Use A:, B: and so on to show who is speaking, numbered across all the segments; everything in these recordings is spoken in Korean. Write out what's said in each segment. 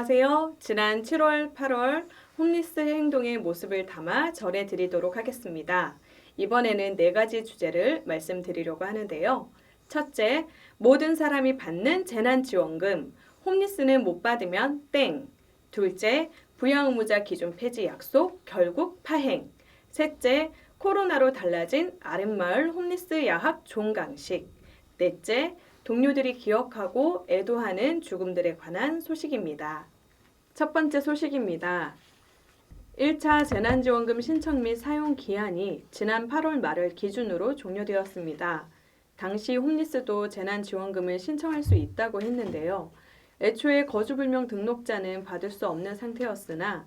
A: 안녕하세요. 지난 7월, 8월 홈리스 행동의 모습을 담아 전해 드리도록 하겠습니다. 이번에는 네 가지 주제를 말씀드리려고 하는데요. 첫째, 모든 사람이 받는 재난지원금. 홈리스는 못 받으면 땡. 둘째, 부양의무자 기준 폐지 약속 결국 파행. 셋째, 코로나로 달라진 아랫마을 홈리스 야학 종강식. 넷째, 동료들이 기억하고 애도하는 죽음들에 관한 소식입니다. 첫 번째 소식입니다. 1차 재난지원금 신청 및 사용 기한이 지난 8월 말을 기준으로 종료되었습니다. 당시 홈리스도 재난지원금을 신청할 수 있다고 했는데요. 애초에 거주불명 등록자는 받을 수 없는 상태였으나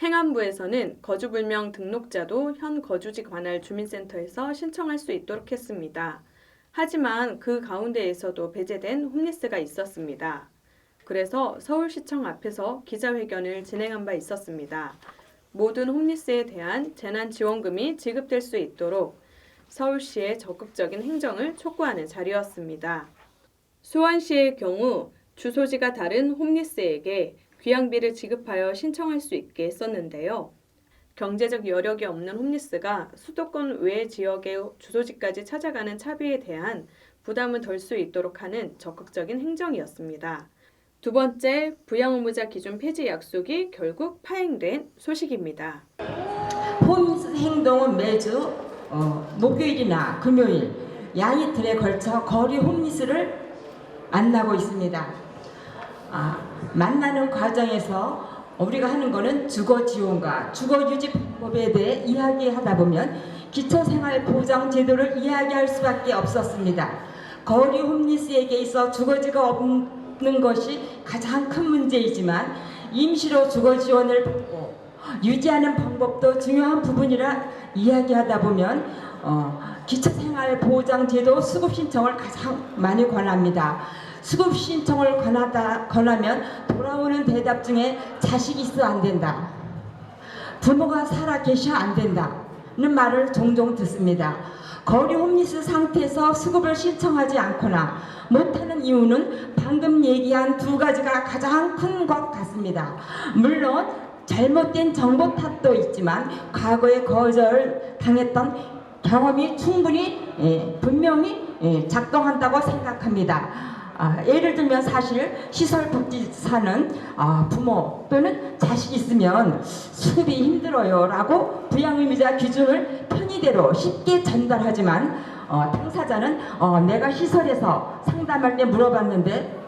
A: 행안부에서는 거주불명 등록자도 현 거주지 관할 주민센터에서 신청할 수 있도록 했습니다. 하지만 그 가운데에서도 배제된 홈리스가 있었습니다. 그래서 서울시청 앞에서 기자회견을 진행한 바 있었습니다. 모든 홈리스에 대한 재난지원금이 지급될 수 있도록 서울시의 적극적인 행정을 촉구하는 자리였습니다. 수원시의 경우 주소지가 다른 홈리스에게 귀양비를 지급하여 신청할 수 있게 했었는데요. 경제적 여력이 없는 홈리스가 수도권 외 지역의 주소지까지 찾아가는 차비에 대한 부담을 덜 수 있도록 하는 적극적인 행정이었습니다. 두 번째, 부양의무자 기준 폐지 약속이 결국 파행된 소식입니다.
B: 홈 행동은 매주 어, 목요일이나 금요일 양이틀에 걸쳐 거리 홈리스를 만나고 있습니다. 아, 만나는 과정에서 우리가 하는 거는 주거 지원과 주거 유지 방법에 대해 이야기하다 보면 기초생활 보장 제도를 이야기할 수밖에 없었습니다. 거리 홈리스에게 있어 주거지가 없는 것이 가장 큰 문제이지만 임시로 주거 지원을 유지하는 방법도 중요한 부분이라 이야기하다 보면 어, 기초생활 보장 제도 수급 신청을 가장 많이 권합니다. 수급 신청을 권하다 권하면 돌아오는 대답 중에 자식이 있어 안 된다. 부모가 살아 계셔 안 된다 는 말을 종종 듣습니다. 거리 홈리스 상태에서 수급을 신청하지 않거나 못하는 이유는 방금 얘기한 두 가지가 가장 큰 것 같습니다. 물론 잘못된 정보 탓도 있지만 과거에 거절 당했던 경험이 충분히 예, 분명히 예, 작동한다고 생각합니다. 아, 예를 들면 사실 시설복지사는 아, 부모 또는 자식 있으면 수급이 힘들어요 라고 부양의무자 기준을 편의대로 쉽게 전달하지만 어, 당사자는 어, 내가 시설에서 상담할 때 물어봤는데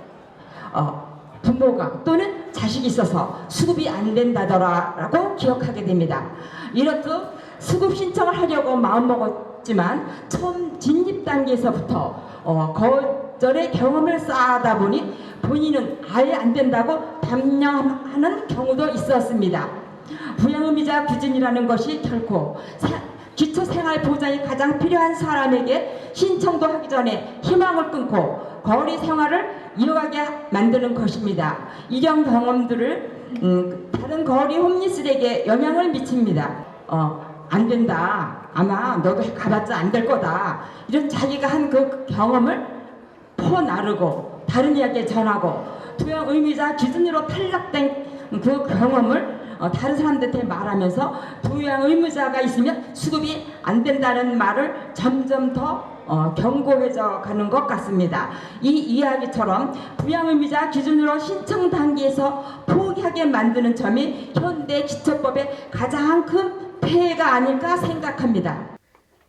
B: 어, 부모가 또는 자식이 있어서 수급이 안 된다더라 라고 기억하게 됩니다. 이렇듯 수급 신청을 하려고 마음먹었지만 처음 진입 단계에서부터 어, 거 절의 경험을 쌓아다 보니 본인은 아예 안 된다고 단념하는 경우도 있었습니다. 부양의미자 기준이라는 것이 결코 사- 기초생활 보장이 가장 필요한 사람에게 신청도 하기 전에 희망을 끊고 거리 생활을 이어가게 만드는 것입니다. 이런 경험들을 음, 다른 거리 홈리스에게 영향을 미칩니다. 어, 안 된다. 아마 너도 가봤자 안 될 거다. 이런 자기가 한 그 경험을 퍼나르고 다른 이야기에 전하고 부양 의미자 기준으로 탈락된 그 경험을 어, 다른 사람들한테 말하면서 부양 의무자가 있으면 수급이 안 된다는 말을 점점 더 어, 경고해져 가는 것 같습니다. 이 이야기처럼 부양 의무자 기준으로 신청 단계에서 포기하게 만드는 점이 현대 기초법의 가장 큰 폐해가 아닐까 생각합니다.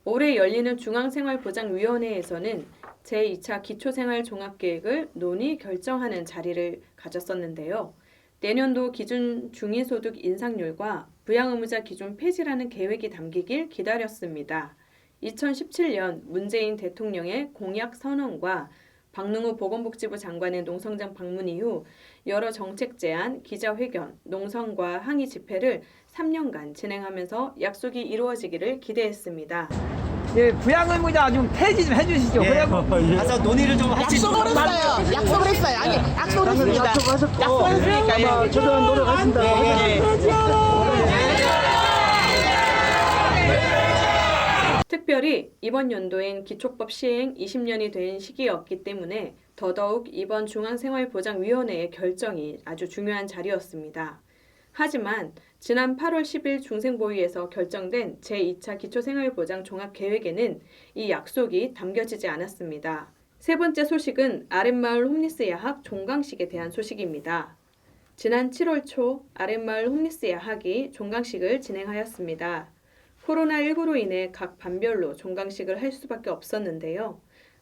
A: 올해 열리는 중앙생활보장위원회에서는 제2차 기초생활 종합계획을 논의 결정하는 자리를 가졌었는데요. 내년도 기준 중위소득 인상률과 부양의무자 기준 폐지라는 계획이 담기길 기다렸습니다. 2017년 문재인 대통령의 공약 선언과 박능우 보건복지부 장관의 농성장 방문 이후 여러 정책 제안, 기자회견, 농성과 항의 집회를 3년간 진행하면서 약속이 이루어지기를 기대했습니다.
C: 예, 부양 의무자 좀 폐지 좀 해주시죠.
D: 예.
C: 그래고
D: 가서 논의를 좀
E: 약속을 했어요. 약속을 했어요. 아니, 약속을 했습니다. 약속을 했으니까 예.
D: 저도 노력하신다.
A: 특별히 이번 연도엔 기초법 시행 20년이 된 시기였기 때문에 더더욱 이번 중앙생활보장위원회의 결정이 아주 중요한 자리였습니다. 하지만 지난 8월 10일 중생보위에서 결정된 제2차 기초생활보장 종합계획에는 이 약속이 담겨지지 않았습니다. 세 번째 소식은 아랫마을 홈리스 야학 종강식에 대한 소식입니다. 지난 7월 초 아랫마을 홈리스 야학이 종강식을 진행하였습니다. 코로나19로 인해 각 반별로 종강식을 할 수밖에 없었는데요.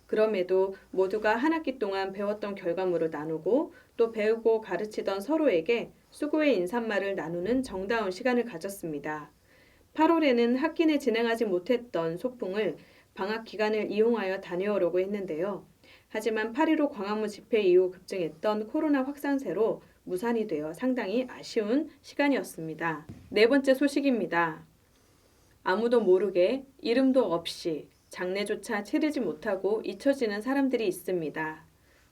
A: 그럼에도 모두가 한 학기 동안 배웠던 결과물을 나누고 또 배우고 가르치던 서로에게 수고의 인사말을 나누는 정다운 시간을 가졌습니다. 8월에는 학기 내 진행하지 못했던 소풍을 방학 기간을 이용하여 다녀오려고 했는데요. 하지만 8.15 광화문 집회 이후 급증했던 코로나 확산세로 무산이 되어 상당히 아쉬운 시간이었습니다. 네 번째 소식입니다. 아무도 모르게 이름도 없이 장례조차 치르지 못하고 잊혀지는 사람들이 있습니다.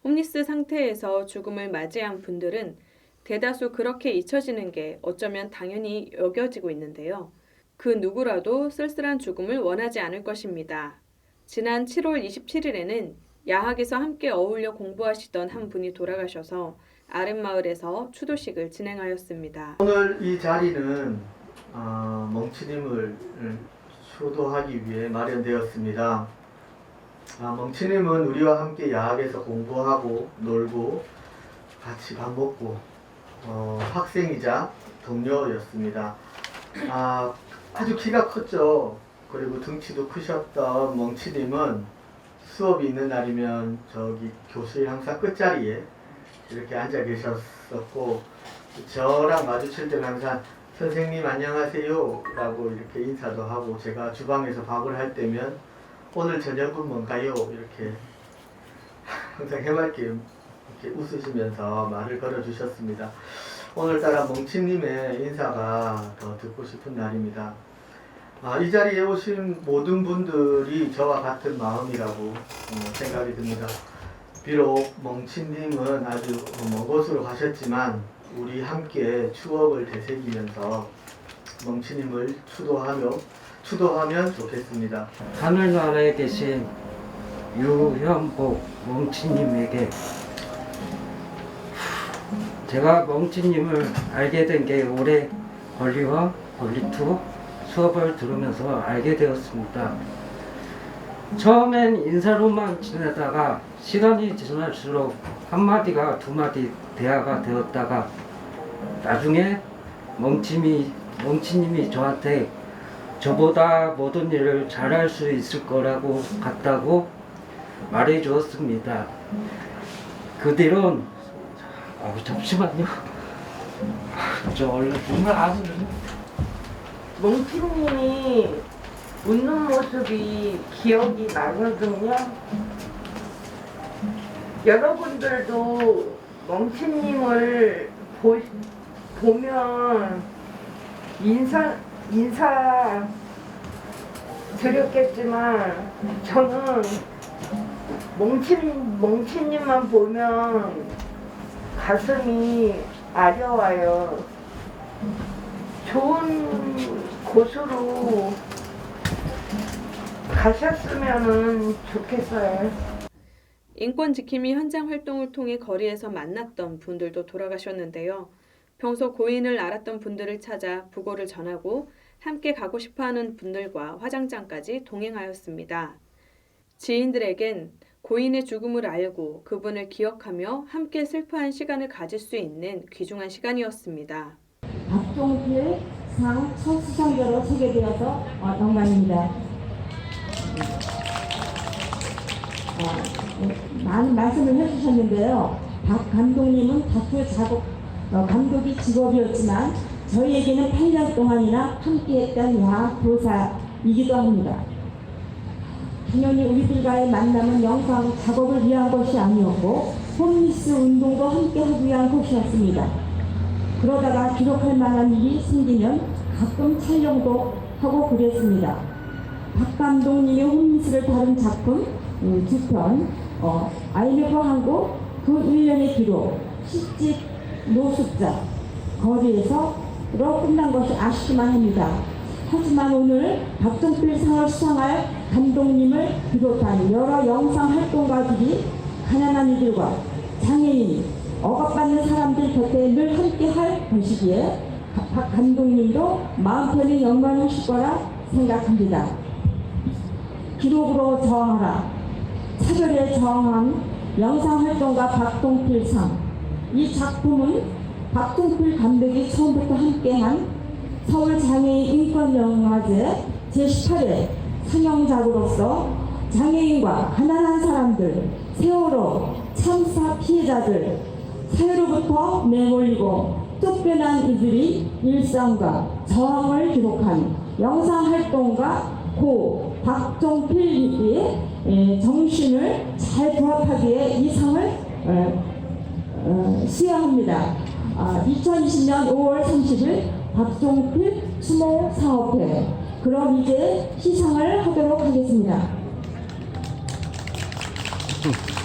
A: 홈리스 상태에서 죽음을 맞이한 분들은 대다수 그렇게 잊혀지는 게 어쩌면 당연히 여겨지고 있는데요. 그 누구라도 쓸쓸한 죽음을 원하지 않을 것입니다. 지난 7월 27일에는 야학에서 함께 어울려 공부하시던 한 분이 돌아가셔서 아랫마을에서 추도식을 진행하였습니다.
F: 오늘 이 자리는 어, 멍치님을 추도하기 위해 마련되었습니다. 아, 멍치님은 우리와 함께 야학에서 공부하고 놀고 같이 밥 먹고 어, 학생이자 동료였습니다. 아, 아주 키가 컸죠. 그리고 등치도 크셨던 멍치님은 수업이 있는 날이면 저기 교실 항상 끝자리에 이렇게 앉아 계셨었고 저랑 마주칠 때는 항상 선생님 안녕하세요 라고 이렇게 인사도 하고 제가 주방에서 밥을 할 때면 오늘 저녁은 뭔가요? 이렇게 항상 해맑게 이렇게 웃으시면서 말을 걸어 주셨습니다. 오늘따라 멍치님의 인사가 더 듣고 싶은 날입니다. 아, 이 자리에 오신 모든 분들이 저와 같은 마음이라고 어, 생각이 듭니다. 비록 멍치님은 아주 먼 곳으로 가셨지만 우리 함께 추억을 되새기면서 멍치님을 추도하며 추도하면 좋겠습니다.
G: 하늘나라에 계신 유현복 멍치님에게 제가 멍치님을 알게 된 게 올해 권리와 권리투 수업을 들으면서 알게 되었습니다. 처음엔 인사로만 지내다가 시간이 지날수록 한마디가 두마디 대화가 되었다가 나중에 멍침이, 멍치님이 저한테 저보다 모든 일을 잘할 수 있을 거라고 같다고 말해 주었습니다. 그 뒤론, 어, 잠시만요. 아, 저 눈물 안 흘리네.
B: 몽키님이 웃는 모습이 기억이 나거든요. 여러분들도 멍치님을 보, 보면 인사 인사 드렸겠지만 저는 멍치 멍치님만 보면 가슴이 아려와요. 좋은 곳으로 가셨으면 좋겠어요.
A: 인권 지킴이 현장 활동을 통해 거리에서 만났던 분들도 돌아가셨는데요. 평소 고인을 알았던 분들을 찾아 부고를 전하고 함께 가고 싶어 하는 분들과 화장장까지 동행하였습니다. 지인들에겐 고인의 죽음을 알고 그분을 기억하며 함께 슬퍼한 시간을 가질 수 있는 귀중한 시간이었습니다.
H: 박종필 상 첫 수상자로 소개되어서 어, 영광입니다. 어, 네, 많은 말씀을 해주셨는데요. 박 감독님은 다큐 작업, 어, 감독이 직업이었지만 저희에게는 8년 동안이나 함께했던 야학 교사이기도 합니다. 당연히 우리들과의 만남은 영상 작업을 위한 것이 아니었고 홈리스 운동도 함께 하기 위한 것이었습니다. 그러다가 기록할 만한 일이 생기면 가끔 촬영도 하고 그랬습니다. 박 감독님의 홈리스를 다룬 작품 음, 두 편, 어, IMF 한국 그 일련의 기록, 시집 노숙자, 거리에서로 끝난 것이 아쉽기만 합니다. 하지만 오늘 박정필 상을 수상할 감독님을 비롯한 여러 영상 활동가들이 가난한 이들과 장애인, 억압받는 사람들 곁에 늘 함께 할 것이기에 가- 박 감독님도 마음 편히 영광하실 거라 생각합니다. 기록으로 저항하라. 차별에 저항한 영상활동가 박동필상. 이 작품은 박동필 감독이 처음부터 함께한 서울장애인 인권영화제 제18회 상영작으로서 장애인과 가난한 사람들, 세월호 참사 피해자들, 사회로부터 내몰리고 쫓겨난 이들이 일상과 저항을 기록한 영상활동가 고 박종필의 에, 정신을 잘 부합하기 위해 이 상을 어, 어, 수여합니다. 아, 2020년 5월 30일 박종필 수모 사업회. 그럼 이제 시상을 하도록 하겠습니다.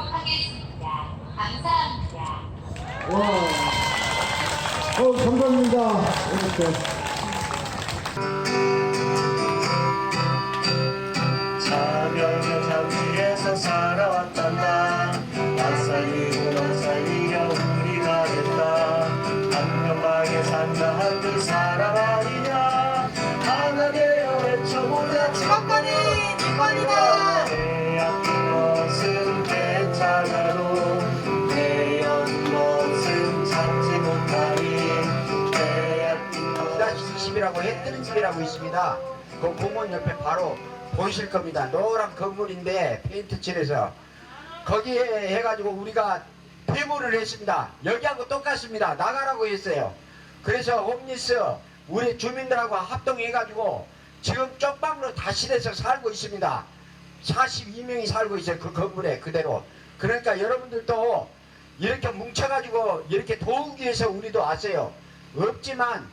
I: 하겠습니다. 감사합니다.
J: 와. 어, 감사합니다. 이렇게.
F: 사명의 잠시에서 살아왔단다 낯살리고 낯살리려 우리가 됐다 안면방에 산다 한들 사람 아니냐 하나 되어 외쳐보자 지원권이 지원이다
K: 20이라고 해뜨는 집이라고 있습니다. 그 공원 옆에 바로 보이실 겁니다. 노란 건물인데 페인트 칠해서 거기에 해가지고 우리가 퇴보를 했습니다. 여기하고 똑같습니다. 나가라고 했어요. 그래서 홈리스 우리 주민들하고 합동해가지고 지금 쪽방으로 다시 돼서 살고 있습니다. 42명이 살고 있어요. 그 건물에 그대로. 그러니까 여러분들도 이렇게 뭉쳐가지고 이렇게 도우기 위해서 우리도 왔어요. 없지만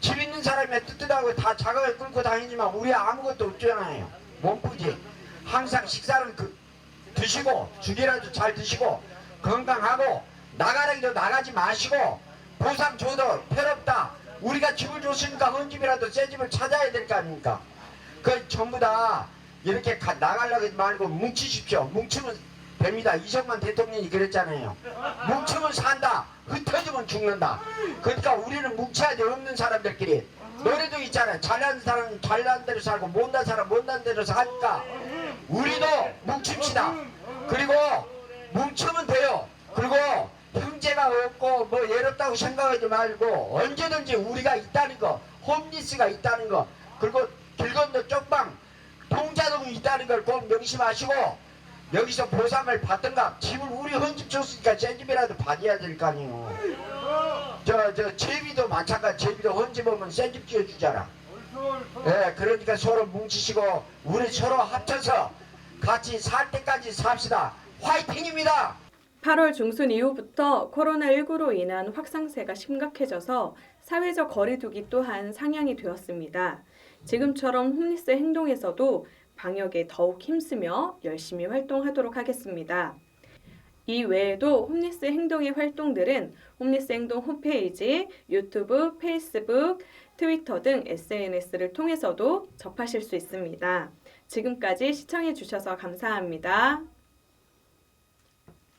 K: 집 있는 사람이 뜨뜻하고 다 자각을 끌고 다니지만 우리 아무것도 없잖아요. 몸푸지. 항상 식사는 그, 드시고 죽이라도 잘 드시고 건강하고 나가라기도 나가지 마시고 보상 줘도 필요없다. 우리가 집을 줬으니까 헌 집이라도 새 집을 찾아야 될 거 아닙니까? 그 전부 다 이렇게 가, 나가려고 말고 뭉치십시오. 뭉치면 됩니다. 이성만 대통령이 그랬잖아요. 뭉치면 산다. 흩어지면 죽는다. 그러니까 우리는 뭉쳐야 돼. 없는 사람들끼리. 노래도 있잖아요. 잘난 사람은 잘난 대로 살고 못난 사람 못난 대로 사니까 우리도 뭉칩시다. 그리고 뭉치면 돼요. 그리고 형제가 없고 뭐 외롭다고 생각하지 말고 언제든지 우리가 있다는 거, 홈리스가 있다는 거, 그리고 길 건너 쪽방 동자동이 있다는 걸 꼭 명심하시고 여기서 보상을 받든가 집을 우리 헌집 줬으니까 새 집이라도 받아야 될 거 아니에요. 저, 저, 제비도 마찬가지, 제비도 헌집 오면 새집 지어주잖아. 예, 그러니까 서로 뭉치시고 우리 서로 합쳐서 같이 살 때까지 삽시다. 화이팅입니다!
A: 8월 중순 이후부터 코로나19로 인한 확산세가 심각해져서 사회적 거리두기 또한 상향이 되었습니다. 지금처럼 홈리스 행동에서도 방역에 더욱 힘쓰며 열심히 활동하도록 하겠습니다. 이 외에도 홈리스 행동의 활동들은 홈리스 행동 홈페이지, 유튜브, 페이스북, 트위터 등 SNS를 통해서도 접하실 수 있습니다. 지금까지 시청해 주셔서 감사합니다.